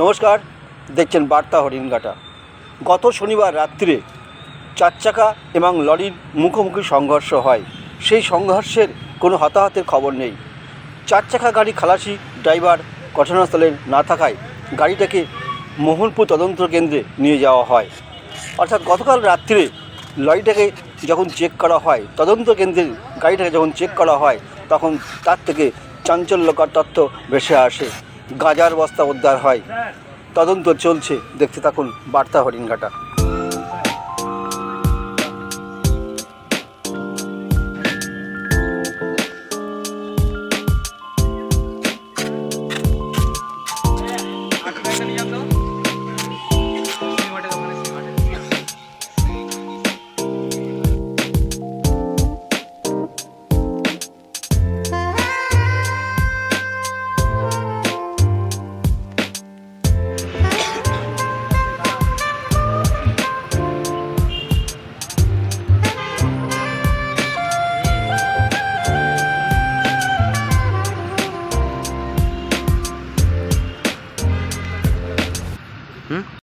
নমস্কার, দেখছেন বার্তা হরিণঘাটা। গত শনিবার রাত্রে চার চাকা এবং লরির মুখোমুখি সংঘর্ষ হয়। সেই সংঘর্ষের কোনো হতাহতের খবর নেই। চার চাকা গাড়ি খালাসি ড্রাইভার ঘটনাস্থলে না থাকায় গাড়িটাকে মোহনপুর তদন্ত কেন্দ্রে নিয়ে যাওয়া হয়। অর্থাৎ গতকাল রাত্রে লরিটাকে যখন চেক করা হয়, তদন্ত কেন্দ্রের গাড়িটাকে যখন চেক করা হয়, তখন তার থেকে চাঞ্চল্যকর তথ্য ভেসে আসে। গাজার বস্তা উদ্ধার হয়। তদন্ত চলছে। দেখতে থাকুন বার্তা হরিণঘাটা। Hmm?